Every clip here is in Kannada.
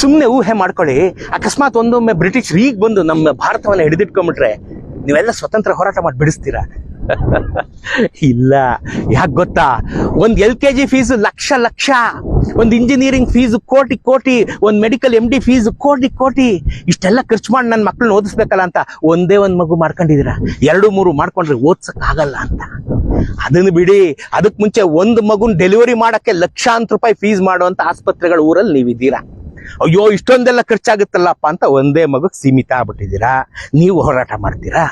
ಸುಮ್ಮನೆ ಊಹೆ ಮಾಡ್ಕೊಳ್ಳಿ. ಅಕಸ್ಮಾತ್ ಒಂದೊಮ್ಮೆ ಬ್ರಿಟಿಷ್ ಈಗ ಬಂದು ನಮ್ಮ ಭಾರತವನ್ನ ಹಿಡಿದಿಟ್ಕೊಂಡ್ಬಿಟ್ರೆ ನೀವೆಲ್ಲ ಸ್ವತಂತ್ರ ಹೋರಾಟ ಮಾಡಿ ಬಿಡಿಸ್ತೀರಾ? ಇಲ್ಲ. ಯಾಕೆ ಗೊತ್ತಾ? ಒಂದ್ L K G fees lakh lakh. ಒಂದ್ ಇಂಜಿನಿಯರಿಂಗ್ ಫೀಸ್ ಕೋಟಿ ಕೋಟಿ. ಒಂದ್ ಮೆಡಿಕಲ್ ಎಂ ಡಿ ಫೀಸ್ ಕೋಟಿ ಕೋಟಿ. ಇಷ್ಟೆಲ್ಲ ಖರ್ಚು ಮಾಡಿ ನನ್ನ ಮಕ್ಕಳನ್ನ ಓದಿಸ್ಬೇಕಲ್ಲ ಅಂತ ಒಂದೇ ಒಂದ್ ಮಗು ಮಾಡ್ಕೊಂಡಿದ್ದೀರಾ? ಎರಡು ಮೂರು ಮಾಡ್ಕೊಂಡ್ರೆ ಓದ್ಸಕ್ ಆಗಲ್ಲ ಅಂತ. ಅದನ್ನು ಬಿಡಿ. ಅದಕ್ಕೆ ಮುಂಚೆ ಒಂದು ಮಗುನ್ ಡೆಲಿವರಿ ಮಾಡಕ್ಕೆ ಲಕ್ಷಾಂತರ ರೂಪಾಯಿ ಫೀಸ್ ಮಾಡುವಂತ ಆಸ್ಪತ್ರೆಗಳ ಊರಲ್ಲಿ ನೀವಿದ್ದೀರಾ? ಅಯ್ಯೋ ಇಷ್ಟೊಂದೆಲ್ಲ ಖರ್ಚಾಗುತ್ತಲ್ಲಪ್ಪ ಅಂತ ಒಂದೇ ಮಗುಗೆ ಸೀಮಿತ ಆಗ್ಬಿಟ್ಟಿದ್ದೀರಾ? ನೀವು ಹೋರಾಟ ಮಾಡ್ತೀರಾ?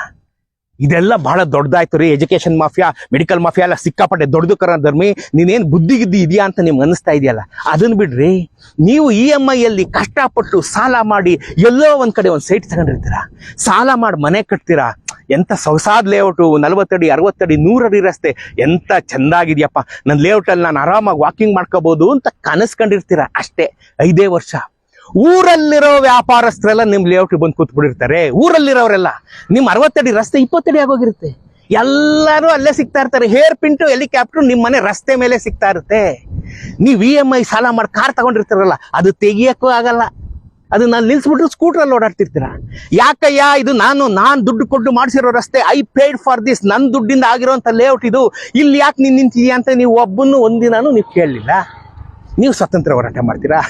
ಇದೆಲ್ಲ ಬಹಳ ದೊಡ್ಡದಾಯ್ತು ರೀ. ಎಜುಕೇಶನ್ ಮಾಫಿಯಾ ಮೆಡಿಕಲ್ ಮಾಫಿಯಾ ಎಲ್ಲ ಸಿಕ್ಕಾಪಟ್ಟೆ ದೊಡ್ಡದು ಕರ ಧರ್ಮಿ. ನೀನೇನು ಬುದ್ಧಿ ಗಿದ್ದಿ ಇದೆಯಾ ಅಂತ ನಿಮ್ಗೆ ಅನಿಸ್ತಾ ಇದೆಯಲ್ಲ? ಅದನ್ನು ಬಿಡ್ರಿ. ನೀವು ಇ ಎಂ ಐಯಲ್ಲಿ ಕಷ್ಟಪಟ್ಟು ಸಾಲ ಮಾಡಿ ಎಲ್ಲೋ ಒಂದು ಕಡೆ ಒಂದು ಸೈಟ್ ತಗೊಂಡಿರ್ತೀರಾ? ಸಾಲ ಮಾಡಿ ಮನೆ ಕಟ್ತೀರಾ? ಎಂಥ ಸೊಗಸಾದ ಲೇಔಟು ನಲವತ್ತಡಿ, ಅರವತ್ತಡಿ, ನೂರಡಿ ರಸ್ತೆ. ಎಂಥ ಚೆಂದಾಗಿದೆಯಪ್ಪ. ನನ್ನ ಲೇಔಟಲ್ಲಿ ನಾನು ಆರಾಮಾಗಿ ವಾಕಿಂಗ್ ಮಾಡ್ಕೋಬೋದು ಅಂತ ಕನಸ್ಕೊಂಡಿರ್ತೀರ? ಅಷ್ಟೇ. ಐದೇ ವರ್ಷ. ಊರಲ್ಲಿರೋ ವ್ಯಾಪಾರಸ್ಥರೆಲ್ಲ ನಿಮ್ ಲೇಔಟ್ ಬಂದು ಕೂತ್ಬಿಟ್ಟಿರ್ತಾರೆ ಊರಲ್ಲಿರೋರೆಲ್ಲ, ನಿಮ್ ಅರವತ್ತಡಿ ರಸ್ತೆ ಇಪ್ಪತ್ತಡಿ ಆಗೋಗಿರುತ್ತೆ. ಎಲ್ಲರೂ ಅಲ್ಲೇ ಸಿಗ್ತಾ ಇರ್ತಾರೆ. ಹೇರ್ ಪಿಂಟು ಹೆಲಿಕಾಪ್ಟರ್ ನಿಮ್ ಮನೆ ರಸ್ತೆ ಮೇಲೆ ಸಿಗ್ತಾ ಇರುತ್ತೆ. ನೀವು ಇ ಎಂ ಐ ಸಾಲ ಮಾಡಿ ಕಾರ್ ತಗೊಂಡಿರ್ತಾರಲ್ಲ, ಅದು ತೆಗಿಯಕ್ಕೂ ಆಗಲ್ಲ. ಅದು ನಾನು ನಿಲ್ಸ್ಬಿಟ್ರು ಸ್ಕೂಟ್ರಲ್ಲಿ ಓಡಾಡ್ತಿರ್ತೀರ? ಯಾಕಯ್ಯ, ಇದು ನಾನು ನಾನು ದುಡ್ಡು ಕೊಟ್ಟು ಮಾಡಿಸಿರೋ ರಸ್ತೆ. ಐ ಪೇಡ್ ಫಾರ್ ದಿಸ್ ನನ್ನ ದುಡ್ಡಿಂದ ಆಗಿರೋಂಥ ಲೇಔಟ್ ಇದು. ಇಲ್ಲಿ ಯಾಕೆ ನಿನ್ ನಿಂತಿದ್ಯಾ ಅಂತ ನೀವು ಒಬ್ಬನ್ನು ಒಂದಿನಾನು ನೀವು ಕೇಳಲಿಲ್ಲ. ನೀವು ಸ್ವತಂತ್ರ ಹೋರಾಟ ಮಾಡ್ತೀರಾ?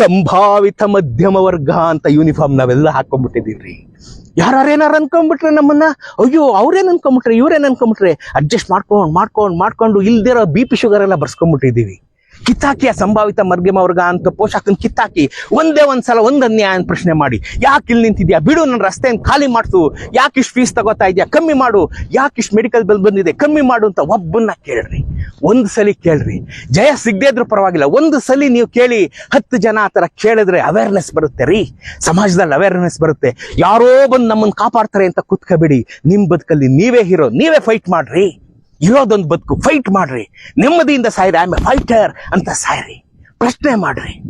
ಸಂಭಾವಿತ ಮಧ್ಯಮ ವರ್ಗ ಅಂತ ಯೂನಿಫಾರ್ಮ್ ನಾವೆಲ್ಲ ಹಾಕೊಂಡ್ಬಿಟ್ಟಿದ್ದೀವ್ರಿ ಯಾರೇನಾರು ಅನ್ಕೊಂಡ್ಬಿಟ್ರೆ ನಮ್ಮನ್ನ? ಅಯ್ಯೋ, ಅವ್ರೇನ್ ಅನ್ಕೊಂಡ್ಬಿಟ್ರೆ, ಇವ್ರೇನ್ ಅನ್ಕೊಂಡ್ಬಿಟ್ರೆ? ಅಡ್ಜಸ್ಟ್ ಮಾಡ್ಕೊಂಡು ಮಾಡ್ಕೊಂಡು ಮಾಡ್ಕೊಂಡು ಇಲ್ದಿರೋ ಬಿ ಪಿ ಶುಗರ್ ಎಲ್ಲ ಬರ್ಸ್ಕೊಂಡ್ಬಿಟ್ಟಿದೀವಿ ಕಿತ್ತಾಕಿ ಆ ಸಂಭಾವಿತ ಮಧ್ಯಮ ವರ್ಗ ಅಂತ ಪೋಷಕನ್ ಕಿತ್ತಾಕಿ ಒಂದೇ ಒಂದ್ಸಲ ಒಂದ್ ಅನ್ಯಾಯ ಪ್ರಶ್ನೆ ಮಾಡಿ. ಯಾಕೆ ಇಲ್ಲಿ ನಿಂತಿದ್ಯಾ? ಬಿಡು ನನ್ನ ರಸ್ತೆಯನ್ನು ಖಾಲಿ ಮಾಡ್ತು ಯಾಕೆ ಇಷ್ಟು ಫೀಸ್ ತಗೋತಾ ಇದೆಯಾ? ಕಮ್ಮಿ ಮಾಡು. ಯಾಕೆ ಇಷ್ಟು ಮೆಡಿಕಲ್ ಬಿಲ್ ಬಂದಿದೆ? ಕಮ್ಮಿ ಮಾಡು ಅಂತ ಒಬ್ಬನ್ನ ಕೇಳ್ರಿ. ಒಂದು ಸಲ ಕೇಳ್ರಿ. ಜಯ ಸಿಗದೇ ಇದ್ರೂ ಪರವಾಗಿಲ್ಲ. ಒಂದು ಸಲ ನೀವು ಕೇಳಿ ಹತ್ತು ಜನ ಆ ಥರ ಕೇಳಿದ್ರೆ ಅವೇರ್ನೆಸ್ ಬರುತ್ತೆ ರೀ. ಸಮಾಜದಲ್ಲಿ ಅವೇರ್ನೆಸ್ ಬರುತ್ತೆ. ಯಾರೋ ಬಂದು ನಮ್ಮನ್ನು ಕಾಪಾಡ್ತಾರೆ ಅಂತ ಕುತ್ಕೋಬೇಡಿ. ನಿಮ್ಮ ಬದುಕಲ್ಲಿ ನೀವೇ ಹೀರೋ ನೀವೇ ಫೈಟ್ ಮಾಡ್ರಿ. ಇರೋದೊಂದು ಬದುಕು. ಫೈಟ್ ಮಾಡ್ರಿ. ನೆಮ್ಮದಿಯಿಂದ ಸಾಯ್ರಿ. ಆಮೇಲೆ ಫೈಟರ್ ಅಂತ ಸಾಯ್ರಿ. ಪ್ರಶ್ನೆ ಮಾಡ್ರಿ.